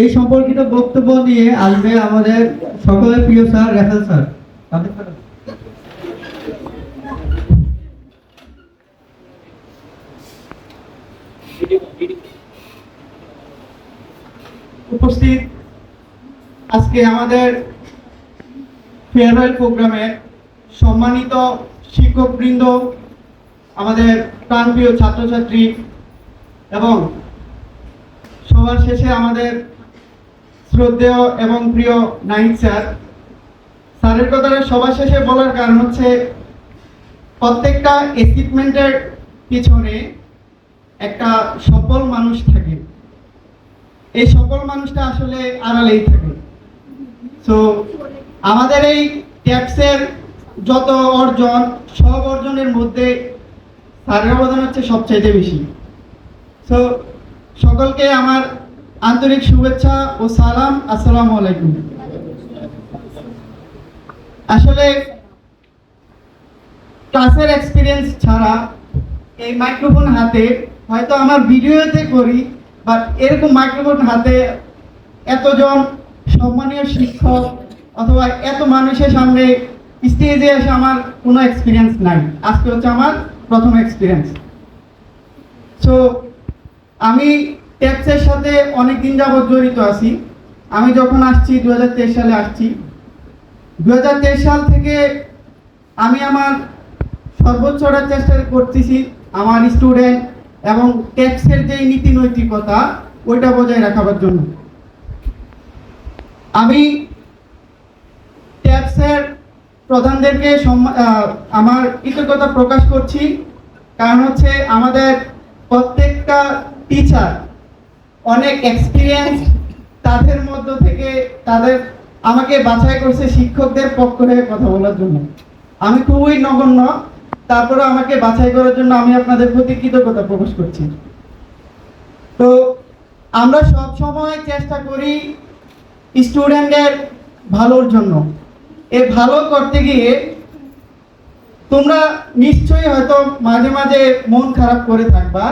এই সম্পর্কিত বক্তব্য নিয়ে আসবে আমাদের সকলের প্রিয় স্যার রেফেল স্যার। উপস্থিত আজকে আমাদের ফেয়ারওয়েল প্রোগ্রামে সম্মানিত শিক্ষকবৃন্দ, আমাদের প্রাণপ্রিয় ছাত্রছাত্রী এবং সবার শেষে আমাদের শ্রদ্ধেয় এবং প্রিয় নাহিদ স্যার। স্যারের কথাটা সবার শেষে বলার কারণ হচ্ছে, প্রত্যেকটা অ্যাচিভমেন্টের পিছনে একটা সফল মানুষ থাকে। এই সকল মানুষটা আসলে আড়ালেই থাকে। তো আমাদের এই ট্যাক্সের যত অর্জন, সব অর্জনের মধ্যে স্যারের অবদান হচ্ছে সবচাইতে বেশি। তো সকলকে আমার আন্তরিক শুভেচ্ছা ও সালাম, আসসালামু আলাইকুম। আসলে ক্লাসের এক্সপিরিয়েন্স ছাড়া এই মাইক্রোফোন হাতে হয়তো আমার ভিডিওতে করি বাট এরকম মাইক্রোফোন হাতে এতজন সম্মানীয় শিক্ষক অথবা এত মানুষের সামনে স্টেজে এসে আমার কোনো এক্সপিরিয়েন্স নাই। আজকে হচ্ছে আমার প্রথম এক্সপিরিয়েন্স সো আমি ট্যাক্সের সাথে অনেক দিন যাবৎ জড়িত আছি। আমি যখন আসছি দু হাজার তেইশ সালে আসছি। দুহাজার তেইশ সাল থেকে আমি আমার সর্বোচ্চটা চেষ্টা করতেছি আমার স্টুডেন্ট এবং ট্যাক্সের যে নীতি নৈতিকতা, ওইটা বজায় রাখাবার জন্য। আমি ট্যাক্সের প্রধানদেরকে আমার কৃতজ্ঞতা প্রকাশ করছি। কারণ হচ্ছে আমাদের প্রত্যেকটা টিচার অনেক এক্সপিরিয়েন্স তাদের মধ্য থেকে তাদের আমাকে বাছাই করছে শিক্ষকদের পক্ষ হয়ে কথা বলার জন্য। আমি খুবই নগণ্য তারপরে আমাকে বাছাই করার জন্য আমি আপনাদের প্রতি কৃতজ্ঞতা প্রকাশ করছি। তো আমরা সব সময় চেষ্টা করি স্টুডেন্টের ভালোর জন্য। এ ভালো করতে গিয়ে তোমরা নিশ্চয়ই হয়তো মাঝে মাঝে মন খারাপ করে থাকবা।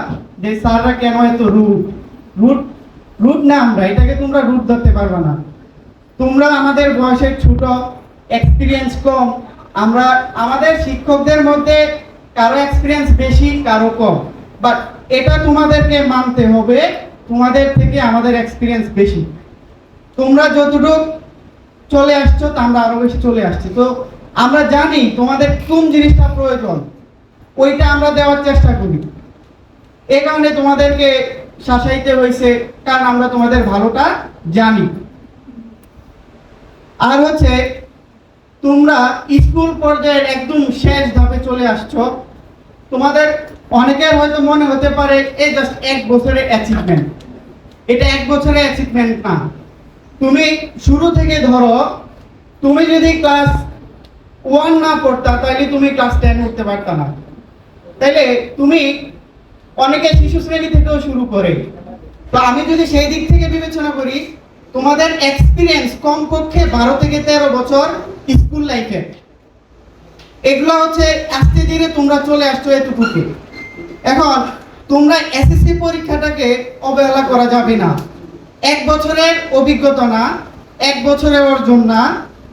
যে স্যাররা কেন এত রুট? রুট রুট না আমরা, এটাকে তোমরা রুট ধরতে পারবে না। তোমরা আমাদের বয়সের ছোট এক্সপিরিয়েন্স কম, আমরা আমাদের শিক্ষকদের মধ্যে কারও এক্সপিরিয়েন্স বেশি, কারও কম। বাট এটা তোমাদেরকে মানতে হবে, তোমাদের থেকে আমাদের এক্সপিরিয়েন্স বেশি। তোমরা যতটুকু চলে আসছো, তা আমরা আরও বেশি চলে আসছি। তো আমরা জানি তোমাদের কোন জিনিসটা প্রয়োজন, ওইটা আমরা দেওয়ার চেষ্টা করি। এই কারণে তোমাদেরকে শাসাইতে হয়েছে, কারণ আমরা তোমাদের ভালোটা জানি। আর হচ্ছে, তোমরা স্কুল পর্যায়ের একদম শেষ ধাপে চলে আসছো। তোমাদের অনেকের হয়তো মনে হতে পারে এই জাস্ট এক বছরের অ্যাচিভমেন্ট এটা এক বছরের অ্যাচিভমেন্ট না। তুমি শুরু থেকে ধরো, তুমি যদি ক্লাস ওয়ান না পড়তা তাহলে তুমি ক্লাস টেন উঠতে পারতা না। তাইলে তুমি অনেকে শিশু শ্রেণি থেকেও শুরু করে। তো আমি যদি সেই দিক থেকে বিবেচনা করি, তোমাদের এক্সপিরিয়েন্স কমপক্ষে বারো থেকে তেরো বছর স্কুল লাইফে এগুলো হচ্ছে আস্তে ধীরে তোমরা চলে আসছো এতটুকু। এখন তোমরা এসএসসি পরীক্ষাটাকে অবহেলা করা যাবে না। এক বছরের অভিজ্ঞতা না, এক বছরের অর্জন না।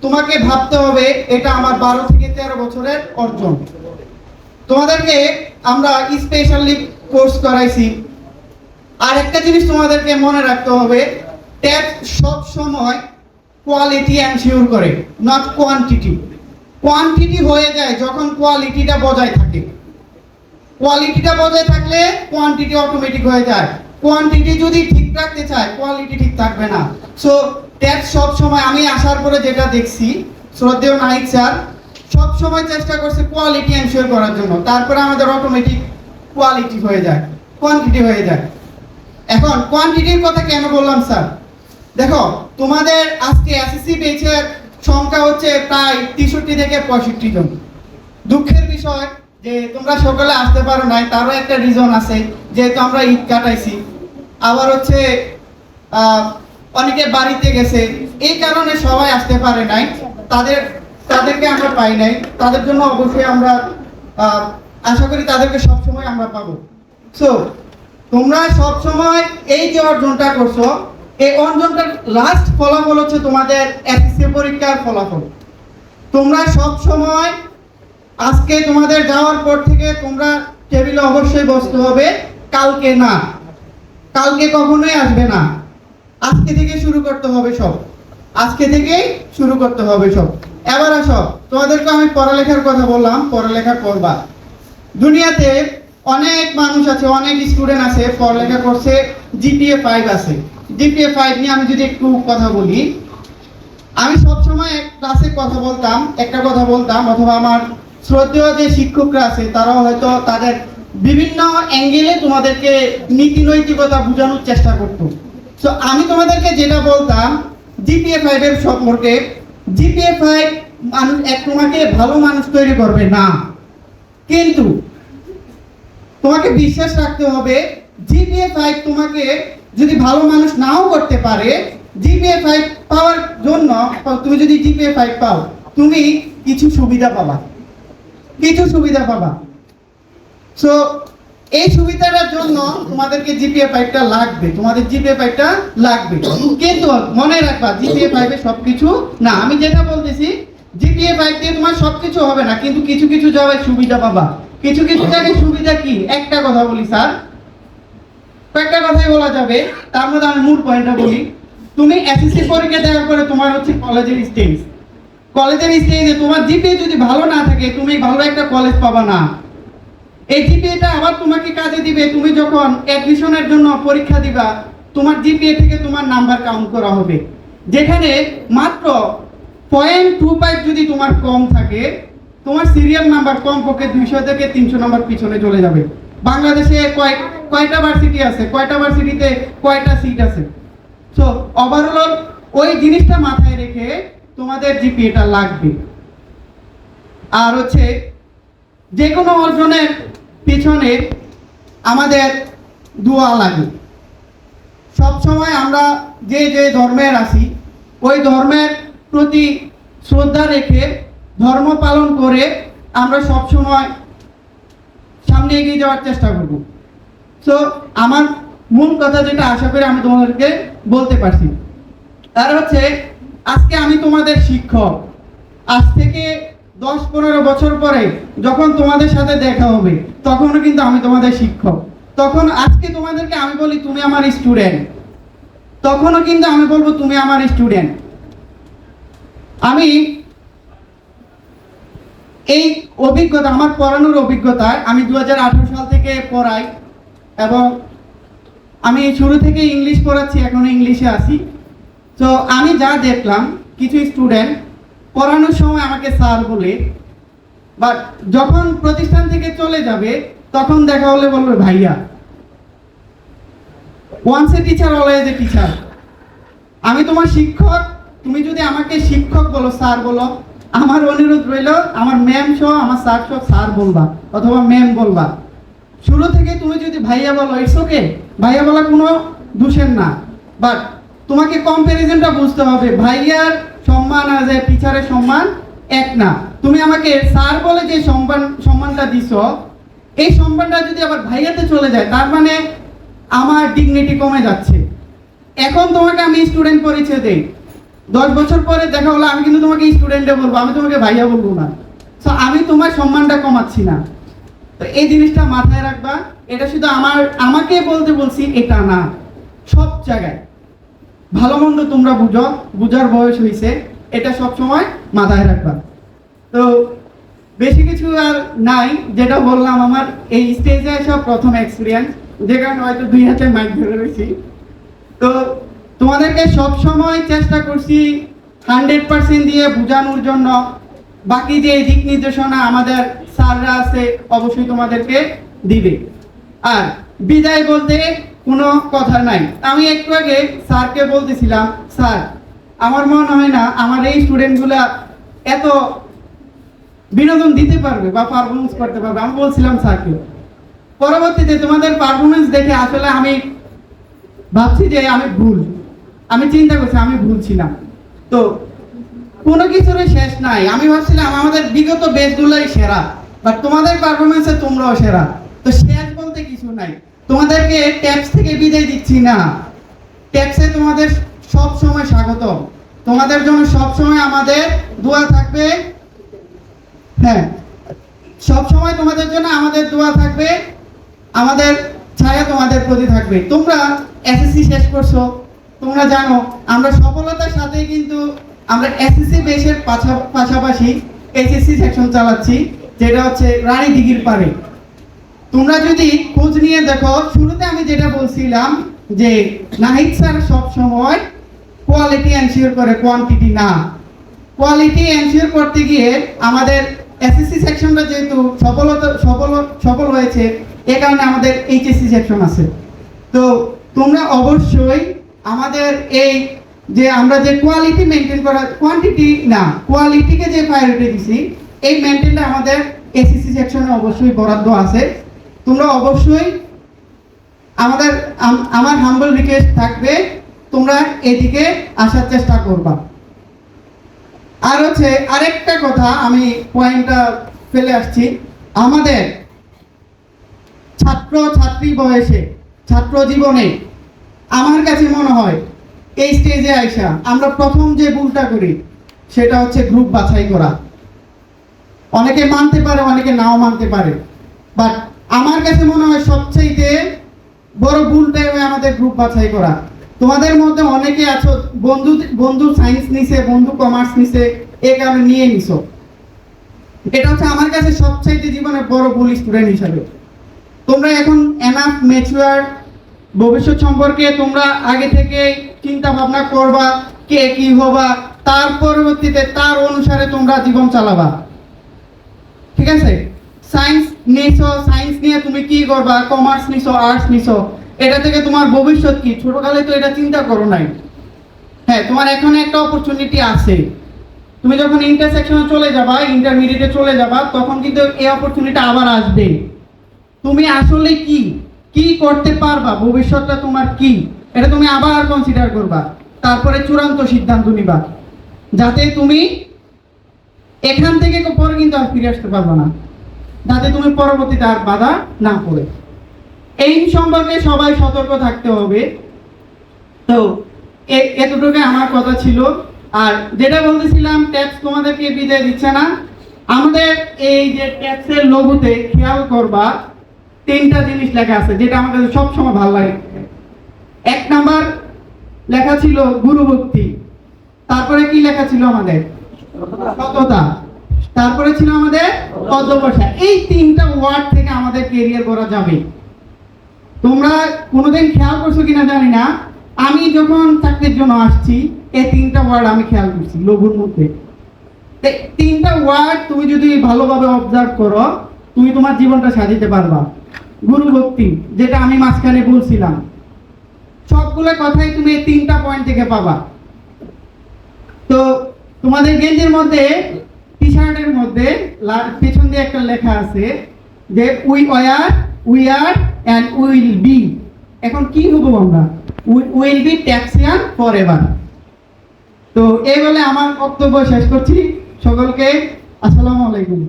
তোমাকে ভাবতে হবে এটা আমার বারো থেকে তেরো বছরের অর্জন। তোমাদেরকে আমরা স্পেশালি কোর্স করাইছি। আর একটা জিনিস তোমাদেরকে মনে রাখতে হবে ট্যাপ সব সময় কোয়ালিটি এনশিওর করে নট কোয়ান্টিটি কোয়ান্টিটি হয়ে যায় যখন কোয়ালিটিটা বজায় থাকে। কোয়ালিটিটা বজায় থাকলে কোয়ান্টিটি অটোমেটিক হয়ে যায়। কোয়ান্টিটি যদি ঠিক রাখতে চায় কোয়ালিটি ঠিক থাকবে না। সো ট্যাক্স সব সময় আমি আসার পরে যেটা দেখছি, শ্রদ্ধেয় নাহিক স্যার, সব সময় চেষ্টা করছে কোয়ালিটি এনশিওর করার জন্য। তারপরে আমাদের অটোমেটিক কোয়ালিটি হয়ে যায় কোয়ান্টিটি হয়ে যায়। এখন কোয়ান্টিটির কথা কেন বললাম স্যার দেখো, তোমাদের আজকে এসএসসি বেচের সংখ্যা হচ্ছে প্রায় তেষট্টি থেকে পঁয়ষট্টি জন। দুঃখের বিষয় যে তোমরা সকালে আসতে পারো নাই, তারও একটা রিজন আছে, যেহেতু আমরা ঈদ কাটাইছি। আবার হচ্ছে অনেকে বাড়িতে গেছে, এই কারণে সবাই আসতে পারে নাই। তাদের, তাদেরকে আমরা পাই নাই। তাদের জন্য অবশ্যই আমরা আশা করি তাদেরকে সবসময় আমরা পাবো। সো তোমরা সব সময় এই যে অর্জনটা করছ, এই অর্জনটার লাস্ট ফলাফল হচ্ছে তোমাদের এসএসসি পরীক্ষার ফলাফল। তোমরা সব সময় আজকে তোমাদের যাওয়ার পর থেকে তোমরা টেবিলে অবশ্যই বসতে হবে, কালকে না। কালকে কখনোই আসবে না। আজকে থেকে শুরু করতে হবে সব। আজকে থেকেই শুরু করতে হবে সব। এবার আসো, তোমাদেরকে আমি পড়ালেখার কথা বললাম পড়ালেখা করবা দুনিয়াতে অনেক মানুষ আছে, অনেক স্টুডেন্ট আছে, পড়ালেখা করছে জিপিএ ফাইভ আছে। জিপিএ ফাইভ নিয়ে আমি যদি একটু কথা বলি, আমি সবসময় এক ক্লাসে কথা বলতাম, একটা কথা বলতাম, অথবা আমার শ্রদ্ধেয় যে শিক্ষকরা আছে, তারাও হয়তো তাদের বিভিন্ন অ্যাঙ্গেলে তোমাদেরকে নীতি নৈতিকতা বোঝানোর চেষ্টা করতো। তো আমি তোমাদেরকে যেটা বলতাম জিপিএ ফাইভ এর সম্পর্কে জিপিএ ফাইভ মানুষ এক তোমাকে ভালো মানুষ তৈরি করবে না। কিন্তু তোমাকে বিশ্বাস রাখতে হবে জিপিএ ফাইভ তোমাকে যদি ভালো মানুষ নাও করতে পারে জিপিএ ফাইভ পাওয়ার জন্য তুমি যদি জিপিএ ফাইভ পাও, তুমি কিছু সুবিধা পাবা। কিছু সুবিধা পাবা। সো এই সুবিধাটার জন্য তোমাদেরকে জিপিএ ফাইভটা লাগবে। তোমাদের জিপিএ ফাইভটা লাগবে। কিন্তু মনে রাখবা জিপিএ ফাইভে সবকিছু না, আমি যেটা বলতেছি জিপিএ ফাইভ দিয়ে তোমার সবকিছু হবে না, কিন্তু কিছু কিছু জায়গায় সুবিধা পাবা। কিছু কিছু জায়গায় সুবিধা কি? একটা কথা বলি, স্যার। কয়েকটা কথাই বলা যাবে। তার মধ্যে আমি মূল পয়েন্টটা বলি। তুমি এসএসসি পরীক্ষা দেওয়ার পরে তোমার হচ্ছে কলেজের স্টেজ কলেজের স্টেজে তোমার জিপিএ যদি ভালো না থাকে, তুমি ভালো একটা কলেজ পাবা না। এই জিপিএটা আবার তোমাকে কাজে দিবে। তুমি যখন অ্যাডমিশনের জন্য পরীক্ষা দিবা, তোমার জিপিএ থেকে তোমার নাম্বার কাউন্ট করা হবে। যেখানে মাত্র পয়েন্ট টু ফাইভ যদি তোমার কম থাকে তোমার সিরিয়াল নাম্বার কম পক্ষে দুইশো থেকে তিনশো নাম্বার পিছনে চলে যাবে। বাংলাদেশে কয় কয়টা ভার্সিটি আছে? কয়টা ভার্সিটিতে কয়টা সিট আছে? সো ওভারঅল ওই জিনিসটা মাথায় রেখে তোমাদের জিপিএটা লাগবে। আর হচ্ছে যে কোনো অর্জনের পিছনে আমাদের দোয়া লাগে। সব সময় আমরা যে যে ধর্মের আছি, ওই ধর্মের প্রতি শ্রদ্ধা রেখে ধর্ম পালন করে আমরা সব সময় সামনে এগিয়ে যাওয়ার চেষ্টা করব। সো আমার মূল কথা যেটা আশা করি আমি তোমাদেরকে বলতে পারছি, তার হচ্ছে আজকে আমি তোমাদের শিক্ষক। আজ থেকে দশ পনেরো বছর পরে যখন তোমাদের সাথে দেখা হবে, তখনও কিন্তু আমি তোমাদের শিক্ষক। তখন আজকে তোমাদেরকে আমি বলি, তুমি আমার স্টুডেন্ট তখনও কিন্তু আমি বলব, তুমি আমার স্টুডেন্ট আমি এই অভিজ্ঞতা, আমার পড়ানোর অভিজ্ঞতা আমি দু হাজার আঠেরো সাল থেকে পড়াই এবং আমি শুরু থেকে ইংলিশ পড়াচ্ছি, এখনও ইংলিশে আছি। তো আমি যা দেখলাম, কিছু স্টুডেন্ট পড়ানোর সময় আমাকে স্যার বলে, বাট যখন প্রতিষ্ঠান থেকে চলে যাবে, তখন দেখা হলে বলবে, ভাইয়া once a teacher always a teacher আমি তোমার শিক্ষক, তুমি যদি আমাকে শিক্ষক বলো, স্যার বলো আমার অনুরোধ রইল, আমার ম্যাম সহ আমার স্যার সহ স্যার বলবা, অথবা ম্যাম বলবা। শুরু থেকে তুমি যদি ভাইয়া বলো ইটস ওকে ভাইয়া বলা কোনো দোষের না। বাট তোমাকে কম্প্যারিজনটা বুঝতে হবে। ভাইয়ার সম্মান আর যে টিচারের সম্মান এক না। তুমি আমাকে স্যার বলে যে সম্মান, সম্মানটা দিছো, এই সম্মানটা যদি আবার ভাইয়াতে চলে যায়, তার মানে আমার ডিগনিটি কমে যাচ্ছে। এখন তোমাকে আমি স্টুডেন্ট পরিচয় দেই। দশ বছর পরে দেখা হলো, আমি কিন্তু তোমাকে স্টুডেন্টে বলব, আমি তোমাকে ভাইয়া বলব না। সো আমি তোমার সম্মানটা কমাচ্ছি না। তো এই জিনিসটা মাথায় রাখবা, এটা শুধু আমার, আমাকে বলতে বলছি, এটা না। সব জায়গায়। ভালো মন্দ তোমরা বুঝো, বুঝার বয়স হয়েছে এটা সব সময় মাথায় রাখবা। তো বেশি কিছু আর নাই, যেটা বললাম আমার, এই স্টেজে আসা প্রথম এক্সপিরিয়েন্স যে কারণে হয়তো দুই হাতে মাইক ধরে রয়েছি। তো তোমাদেরকে সব সময় চেষ্টা করছি হান্ড্রেড পার্সেন্ট দিয়ে বোঝানোর জন্য। বাকি যে দিক নির্দেশনা আমাদের স্যাররা আছে, অবশ্যই তোমাদেরকে দিবে। আর বিদায় বলতে কোনো কথা নাই। আমি একটু আগে স্যারকে বলতেছিলাম, স্যার, আমার মনে হয় না আমার এই স্টুডেন্টগুলা এত বিনোদন দিতে পারবে বা পারফরমেন্স করতে পারবে। আমি বলছিলাম স্যারকে। পরবর্তীতে তোমাদের পারফরমেন্স দেখে আসলে আমি ভাবছি যে আমি ভুল। আমি চিন্তা করছি, আমি ভুল ছিলাম। তো কোনো কিছুরই শেষ নাই। আমি ভাবছিলাম, আমাদের বিগত বেসগুলোই সেরা বাট তোমাদের পারফরমেন্সে তোমরাও সেরা। তো শেষ বলতে কিছু নাই। তোমাদেরকে ট্যাক্স থেকে বিদায় দিচ্ছি না। ট্যাক্সে তোমাদের সব সময় স্বাগত তোমাদের জন্য সব সময় আমাদের দোয়া থাকবে। হ্যাঁ সব সময় তোমাদের জন্য আমাদের দোয়া থাকবে। আমাদের ছায়া তোমাদের প্রতি থাকবে। তোমরা এসএসসি শেষ করছ। তোমরা জানো, আমরা সফলতার সাথে কিন্তু আমরা এসএসসি বেসের পাশা- পাশাপাশি এইচএসসি সেকশন চালাচ্ছি, যেটা হচ্ছে রানী দিঘির পারে। তোমরা যদি খোঁজ নিয়ে দেখো, শুরুতে আমি যেটা বলছিলাম যে নাহিদ স্যার সব সময় কোয়ালিটি এনশিওর করে কোয়ান্টিটি না। কোয়ালিটি এনশিওর করতে গিয়ে আমাদের এসএসসি সেকশনটা যেহেতু সফলতা সফল সফল হয়েছে, এ কারণে আমাদের এইচএসসি সেকশন আছে। তো তোমরা অবশ্যই আমাদের এই যে আমরা যে কোয়ালিটি মেনটেন করা কোয়ান্টিটি না কোয়ালিটিকে যে প্রায়োরিটি দিছি, এই মেনটেনটা আমাদের এসএসসি সেকশনে অবশ্যই বরাদ্দ আছে। তোমরা অবশ্যই আমাদের আমার হাম্বল রিকোয়েস্ট থাকবে, তোমরা এদিকে আসার চেষ্টা করবা। আর হচ্ছে আরেকটা কথা, আমি পয়েন্টটা ফেলে আসছি। আমাদের ছাত্র ছাত্রী বয়সে ছাত্র জীবনে আমার কাছে মনে হয় এই স্টেজে আইসা আমরা প্রথম যে ভুলটা করি, সেটা হচ্ছে গ্রুপ বাছাই করা। অনেকে মানতে পারে, অনেকে নাও মানতে পারে। বাট আমার কাছে মনে হয় সবচাইতে বড় ভুলটাই হয় আমাদের গ্রুপ বাছাই করা। তোমাদের মধ্যে অনেকে আছো, বন্ধু বন্ধু সায়েন্স নিছে, বন্ধু কমার্স নিছে, এ কারণে নিয়ে নিছো। এটা হচ্ছে আমার কাছে সবচাইতে জীবনের বড় ভুল স্টুডেন্ট হিসাবে। তোমরা এখন এনাফ ম্যাচুয়ার ভবিষ্যৎ সম্পর্কে তোমরা আগে থেকে চিন্তা ভাবনা করবা, কে কি হবা, তার পরবর্তীতে তার অনুসারে তোমরা জীবন চালাবা। ঠিক আছে? সায়েন্স নিছো সায়েন্স নিয়ে তুমি কি করবা? কমার্স নিছো আর্টস নিছো, এটা থেকে তোমার ভবিষ্যৎ কি? ছোটকালে তো এটা চিন্তা করো নাই। হ্যাঁ তোমার এখন একটা অপরচুনিটি আছে। তুমি যখন ইন্টারসেকশনে চলে যাবা ইন্টারমিডিয়েটে চলে যাবা, তখন কিন্তু এই অপরচুনিটি আবার আসবে। তুমি আসলে কি? কি করতে পারবা? ভবিষ্যৎটা তোমার কি? এটা তুমি আবার কনসিডার করবা। তারপরে চূড়ান্ত সিদ্ধান্ত নিবা। যাতে তুমি এখান থেকে পরে কিন্তু আর ফিরে আসতে পারবে না। যাতে তুমি পরবর্তীতে আর বাধা না পড়ে। এই সম্পর্কে সবাই সতর্ক থাকতে হবে। তো এতটুকু আমার কথা ছিল। আর যেটা বলতেছিলাম ট্যাক্স তোমাদেরকে বিদায় দিচ্ছে না। আমাদের এই যে ট্যাক্সের লঘুতে খেয়াল করবা তিনটা জিনিস লেখা আছে, যেটা আমার কাছে সবসময় ভালো লাগে। এক নাম্বার লেখা ছিল গুরুভক্তি তারপরে কি লেখা ছিল আমাদের? সততা। তারপরে ছিল আমাদের অধ্যবসা এই তিনটা ওয়ার্ড থেকে আমাদের কেরিয়ার করা যাবে। তোমরা কোনোদিন খেয়াল করছ কিনা জানি না। আমি যখন চাকরির জন্য আসছি, এই তিনটা ওয়ার্ড আমি খেয়াল করছি লঘুর মধ্যে। তিনটা ওয়ার্ড তুমি যদি ভালোভাবে অবজার্ভ করো, তুমি তোমার জীবনটা সাজিতে পারবা। গুরু ভক্তি যেটা আমি মাঝখানে বলছিলাম। সবগুলো কথাই তুমি এই তিনটা পয়েন্ট থেকে পাবা। তো তোমাদের গেঞ্জের মধ্যে টি শার্টের মধ্যে পেছন দিয়ে একটা লেখা আছে যে we were we are and will be এখন কি হব আমরা? উইল বি ট্যাক্সিয়ান ফর এভার তো এই বলে আমার বক্তব্য শেষ করছি। সকলকে আসসালামু আলাইকুম।